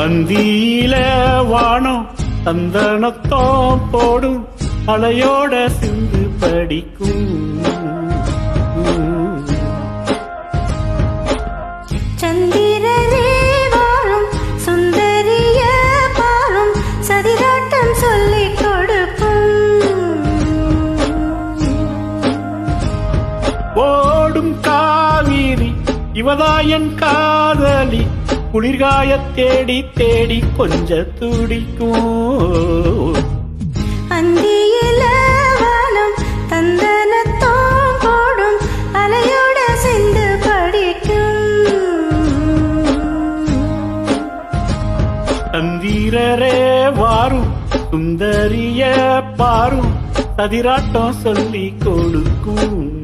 அந்தியில வானம் தந்தனத்தோம் போடும் அலையோட சிந்து படிக்கும். சந்திரரே வாழும் சுந்தரிய பாரும் சதிராட்டம் சொல்லிக் கொடுக்கும். ஓடும் காவிரி இவதாயன் காதலி குளிர்காய தேடி தேடி கொஞ்ச துடிக்கும். அந்தியில வானம் தந்தனத்தோம் போடும் அலையோட சிந்து படிக்கும். தந்தீரரே வாரும் சுந்தரிய பாரும் சதிராட்டம் சொல்லி கொடுக்கும்.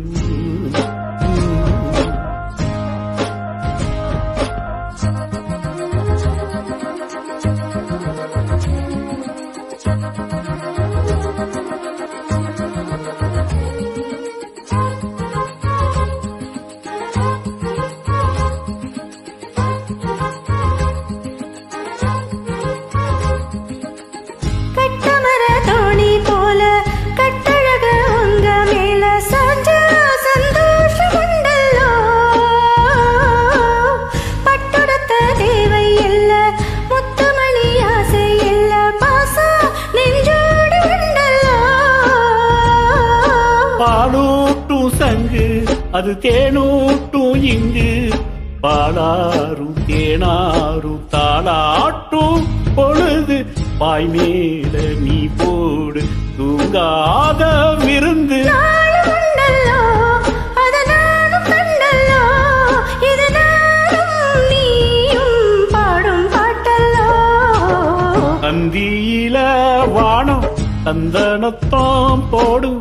பாலூட்டும் சங்கு அது தேனூட்டும் இங்கு. பாலாரும் தேனாரும் தாளாட்டும் பொழுது பாய் மேல நீ போடு தூங்காத விருந்து. அந்தியில வானம் தந்தனத்தோம் போடும்.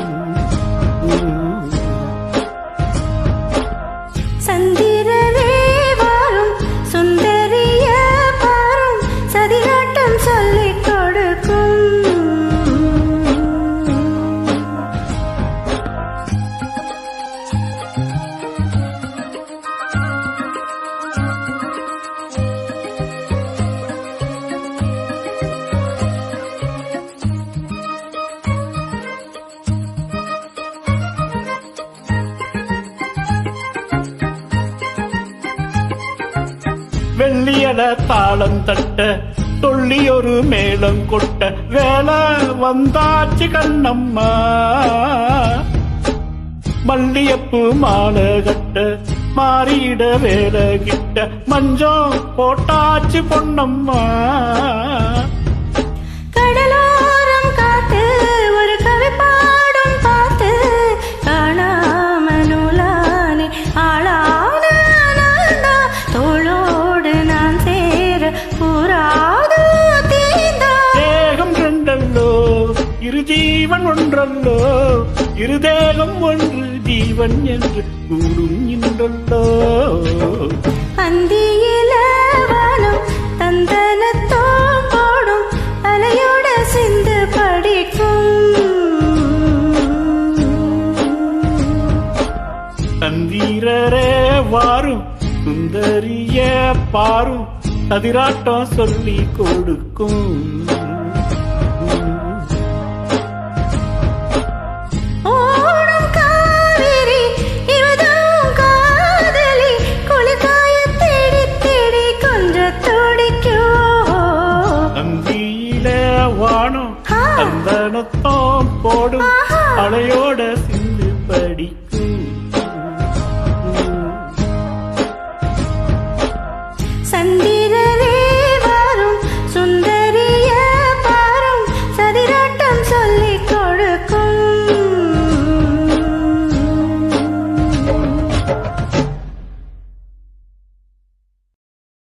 வெள்ளியட தாளம் தட்ட தொள்ளி ஒரு மேளம் கொட்ட வேலை வந்தாச்சு கண்ணம்மா. மல்லியப்பு மாலை கட்ட மாறிட வேலை கிட்ட மஞ்சம் போட்டாச்சு பொன்னம்மா. ஜீவன் ஒன்றல்லோ இரு தேகம் ஒன்று ஜீவன் என்று கூடும் இன்றல்லோ அந்தியில வானம் தந்தனத்தோம் போடும் அலையோட சிந்து படிக்கும். தந்தீரரே வாரும் சுந்தரிய பாரும் கதிராட்டம் சொல்லி கொடுக்கும். வானம் தந்தனத்தோம் போடும் அலையோட